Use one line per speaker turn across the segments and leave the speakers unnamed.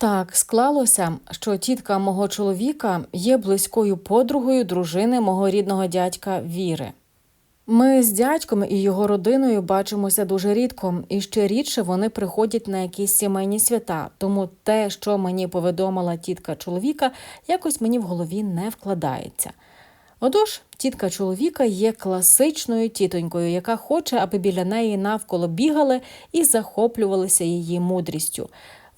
Так склалося, що тітка мого чоловіка є близькою подругою дружини мого рідного дядька Віри. Ми з дядьком і його родиною бачимося дуже рідко, і ще рідше вони приходять на якісь сімейні свята. Тому те, що мені повідомила тітка чоловіка, якось мені в голові не вкладається. Отож, тітка чоловіка є класичною тітонькою, яка хоче, аби біля неї навколо бігали і захоплювалися її мудрістю.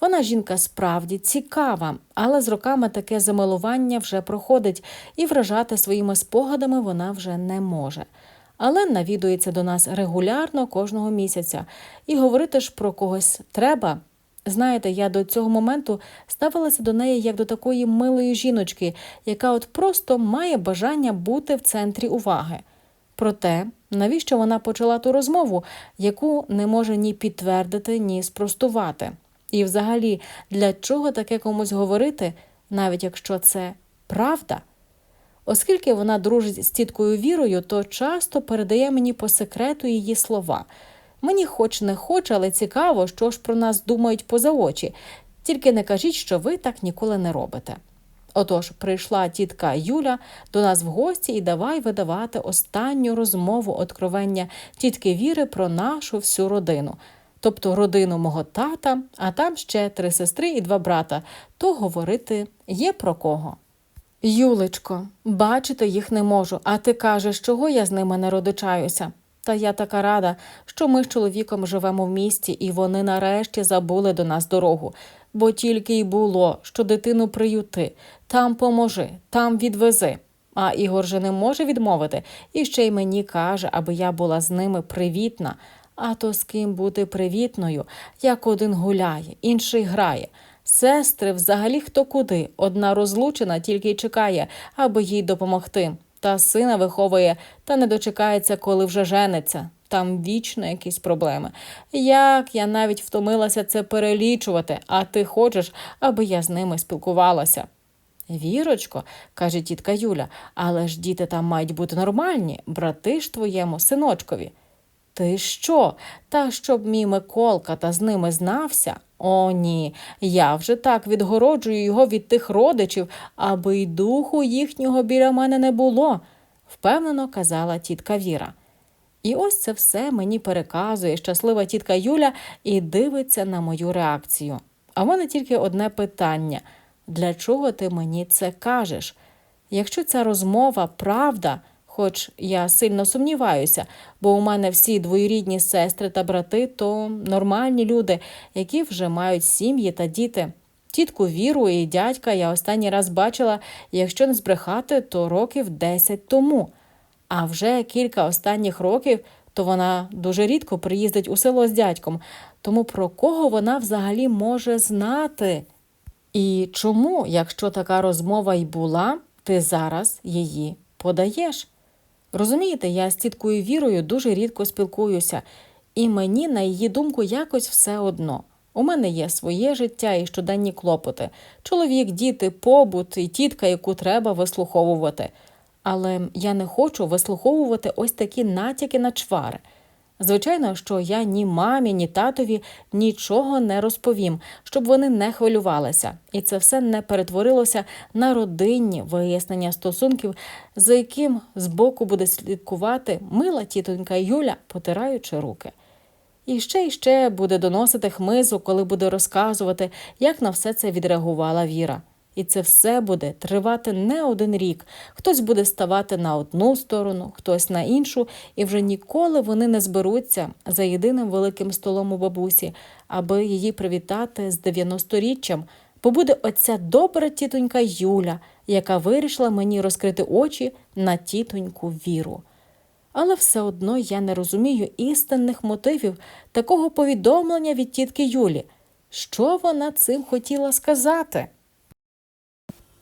Вона жінка справді цікава, але з роками таке замилування вже проходить, і вражати своїми спогадами вона вже не може. Але навідується до нас регулярно кожного місяця, і говорити ж про когось треба. Знаєте, я до цього моменту ставилася до неї як до такої милої жіночки, яка от просто має бажання бути в центрі уваги. Проте, навіщо вона почала ту розмову, яку не може ні підтвердити, ні спростувати? І взагалі, для чого таке комусь говорити, навіть якщо це правда? Оскільки вона дружить з тіткою Вірою, то часто передає мені по секрету її слова. Мені хоч не хоч, але цікаво, що ж про нас думають поза очі. Тільки не кажіть, що ви так ніколи не робите. Отож, прийшла тітка Юля до нас в гості і давай видавати останню розмову откровення тітки Віри про нашу всю родину, тобто родину мого тата, а там ще три сестри і два брата, то говорити є про кого. Юлечко, бачити їх не можу, а ти кажеш, чого я з ними не родичаюся. Та я така рада, що ми з чоловіком живемо в місті, і вони нарешті забули до нас дорогу, бо тільки й було, що дитину приюти, там поможи, там відвези. А Ігор же не може відмовити, і ще й мені каже, аби я була з ними привітна. А то з ким бути привітною, як один гуляє, інший грає. Сестри взагалі хто куди. Одна розлучена тільки й чекає, аби їй допомогти. Та сина виховує, та не дочекається, коли вже жениться. Там вічно якісь проблеми. Як я навіть втомилася це перелічувати, а ти хочеш, аби я з ними спілкувалася. Вірочко, каже тітка Юля, але ж діти там мають бути нормальні, брати ж твоєму синочкові. Ти що? Та щоб мій Миколка та з ними знався? О, ні, я вже так відгороджую його від тих родичів, аби й духу їхнього біля мене не було, впевнено казала тітка Віра. І ось це все мені переказує щаслива тітка Юля і дивиться на мою реакцію. А в мене тільки одне питання: для чого ти мені це кажеш? Якщо ця розмова правда, хоч я сильно сумніваюся, бо у мене всі двоюрідні сестри та брати то нормальні люди, які вже мають сім'ї та діти. Тітку Віру і дядька я останній раз бачила, якщо не збрехати, то років 10 тому. А вже кілька останніх років то вона дуже рідко приїздить у село з дядьком, тому про кого вона взагалі може знати? І чому, якщо така розмова й була, ти зараз її подаєш? Розумієте, я з тіткою Вірою дуже рідко спілкуюся, і мені, на її думку, якось все одно. У мене є своє життя і щоденні клопоти, чоловік, діти, побут і тітка, яку треба вислуховувати. Але я не хочу вислуховувати ось такі натяки на чвари. Звичайно, що я ні мамі, ні татові нічого не розповім, щоб вони не хвилювалися, і це все не перетворилося на родинні вияснення стосунків, за яким збоку буде слідкувати мила тітонька Юля, потираючи руки. І ще й ще буде доносити хмизу, коли буде розказувати, як на все це відреагувала Віра. І це все буде тривати не один рік. Хтось буде ставати на одну сторону, хтось на іншу, і вже ніколи вони не зберуться за єдиним великим столом у бабусі, аби її привітати з 90-річчям. Бо буде оця добра тітонька Юля, яка вирішила мені розкрити очі на тітоньку віру. Але все одно я не розумію істинних мотивів такого повідомлення від тітки Юлі. Що вона цим хотіла сказати?